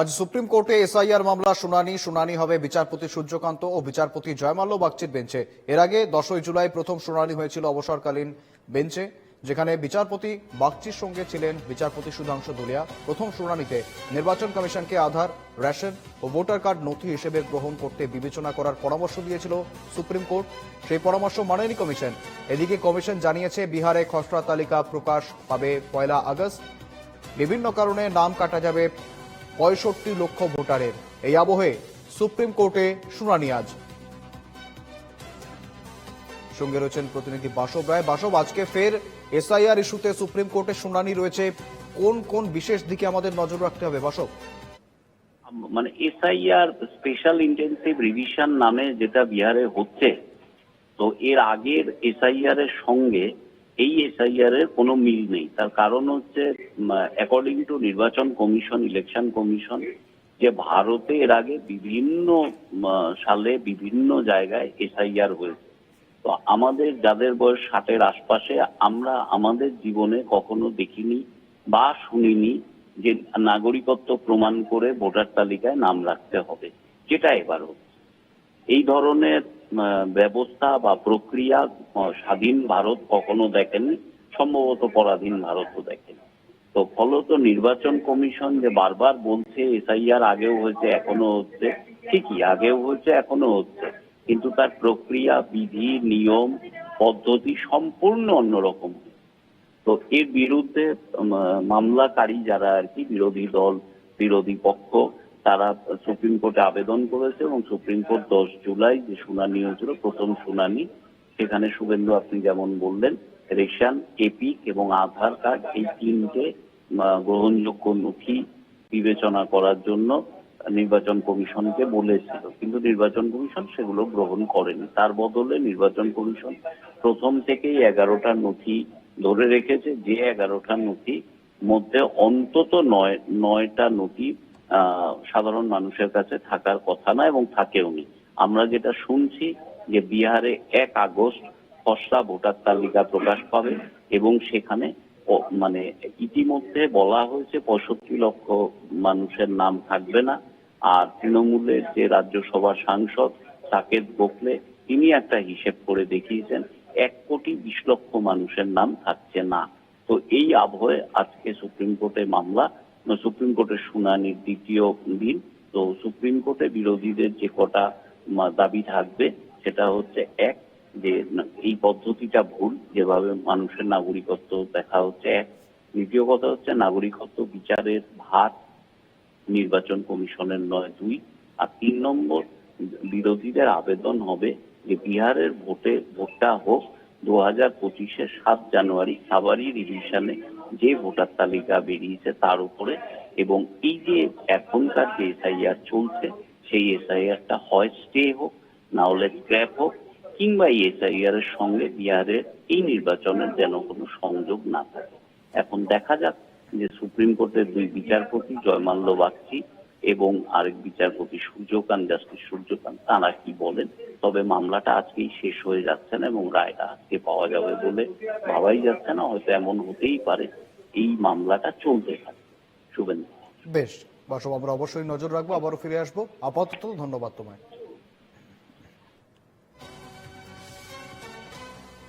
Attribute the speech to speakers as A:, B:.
A: আজ সুপ্রিম কোর্টে এসআইআর মামলা, শুনানি শুনানি হবে বিচারপতি সূর্যকান্ত ও বিচারপতি জয়মাল্য বাগচির বেঞ্চে। এর আগে দশই জুলাই প্রথম শুনানি হয়েছিল অবসরকালীন বেঞ্চে, যেখানে বিচারপতি বাগচির সঙ্গে ছিলেন বিচারপতি সুধাংশু দুলিয়া। প্রথম শুনানিতে নির্বাচন কমিশনকে আধার, রেশন ও ভোটার কার্ড নথি হিসেবে গ্রহণ করতে বিবেচনা করার পরামর্শ দিয়েছিল সুপ্রিম কোর্ট। সেই পরামর্শ মানেনি কমিশন। এদিকে কমিশন জানিয়েছে, বিহারে খসড়া তালিকা প্রকাশ পাবে পয়লা আগস্ট। বিভিন্ন কারণে নাম কাটা যাবে পঁয়ষট্টি লক্ষ ভোটারের এই আবহে সুপ্রিম কোর্টে শুনানি আজ। সঙ্গে রয়েছেন প্রতিনিধি বাসব রায়। বাসব, আজকে ফের এসআইআর ইস্যুতে সুপ্রিম কোর্টে শুনানি রয়েছে। কোন কোন বিশেষ দিকে আমাদের নজর রাখতে হবে? বাসব।
B: মানে এসআইআর স্পেশাল ইন্টেন্সিভ রিভিশন নামে যেটা বিহারে হচ্ছে, তো এর আগের এসআইআর এর সঙ্গে এই এসআইআর এর কোনো মিল নেই। তার কারণ হচ্ছে অ্যাকর্ডিং টু নির্বাচন কমিশন ইলেকশন কমিশন, যে ভারতে এর আগে বিভিন্ন সালে বিভিন্ন জায়গায় এসআইআর হয়েছে। তো আমাদের যাদের বয়স ষাটের আশপাশে, আমরা আমাদের জীবনে কখনো দেখিনি বা শুনিনি যে নাগরিকত্ব প্রমাণ করে ভোটার তালিকায় নাম রাখতে হবে, যেটা এবার এই ধরনের ব্যবস্থা বা প্রক্রিয়া স্বাধীন ভারত কখনো দেখেনি সম্ভবত পরাধীন ভারতও দেখেনি। তো ফলত নির্বাচন কমিশন যে বারবার বলছে, এসআইআর আগেও হয়েছে এখনও হচ্ছে। ঠিকই, আগেও হচ্ছে এখনও হচ্ছে। কিন্তু তার প্রক্রিয়া, বিধি, নিয়ম, পদ্ধতি সম্পূর্ণ অন্যরকম। তো এর বিরুদ্ধে মামলাকারী যারা আর কি, বিরোধী দল, বিরোধী পক্ষ, তারা সুপ্রিম কোর্টে আবেদন করেছে এবং সুপ্রিম কোর্ট দশ জুলাই যে শুনানি হয়েছিল, প্রথম শুনানি সেখানে শুভেন্দু আপনি যেমন বললেন, রেশন, এপিক এবং আধার কার্ড এই তিনটে গ্রহণযোগ্য নথি বিবেচনা করার জন্য নির্বাচন কমিশনকে বলেছিল। কিন্তু নির্বাচন কমিশন সেগুলো গ্রহণ করেনি। তার বদলে নির্বাচন কমিশন প্রথম থেকেই এগারোটা নথি ধরে রেখেছে। যে এগারোটা নথি মধ্যে অন্তত নয়, নয়টা নথি সাধারণ মানুষের কাছে থাকার কথা না এবং থাকেও নি আমরা যেটা শুনছি যে বিহারে এক আগস্ট খসড়া ভোটার তালিকা প্রকাশ পাবে এবং সেখানে মানে ইতিমধ্যে বলা হয়েছে পঁয়ষট্টি লক্ষ মানুষের নাম থাকবে না। আর তৃণমূলের যে রাজ্যসভা সাংসদ সাকেত গোখলে, তিনি একটা হিসেব করে দেখিয়েছেন, এক কোটি বিশ লক্ষ মানুষের নাম থাকছে না। তো এই আবহে আজকে সুপ্রিম কোর্টে মামলা সুপ্রিম কোর্টের শুনানির দ্বিতীয় দিন। তো সুপ্রিম কোর্টে বিরোধীদের যে কটা দাবি থাকবে সেটা হচ্ছে এক, যে এই পদ্ধতিটা ভুল, যেভাবে মানুষের নাগরিকত্ব দেখা হচ্ছে এক। দ্বিতীয় কথা হচ্ছে নাগরিকত্ব বিচারের ভার নির্বাচন কমিশনের নয়, দুই। আর তিন নম্বর, বিরোধীদের আবেদন হবে যে বিহারের ভোটে ভোটটা হোক দু হাজার পঁচিশের সাত জানুয়ারি সাবারি রিভিশনে যে ভোটার তালিকা বেরিয়েছে তার উপরে। এবং এই যে এখনকার যে এসআইআর চলছে, সেই এসআইআরটা হয় স্টে হোক না হলে স্ক্র্যাপ হোক কিংবা এই এসআইআর এর সঙ্গে বিহারের এই নির্বাচনের যেন কোনো সংযোগ না থাকে। এখন দেখা যাক যে সুপ্রিম কোর্টের দুই বিচারপতি জয়মাল্য বাগচি এবং আরেক বিচারপতি সূর্যকান্ত, জাস্টিস সূর্যকান্ত, তারা কি বলেন? তবে মামলাটা আজকেই শেষ হয়ে যাচ্ছে না এবং রায়টা আজকে পাওয়া যাবে বলে ভাবাই যাচ্ছে না, হয়তো এমন হতেই পারে। এই মামলাটা চলতে থাকে শুভেন্দু।
A: বেশ বাসব আমরা অবশ্যই নজর রাখব, আবারও ফিরে আসব। আপাতত ধন্যবাদ তোমায়।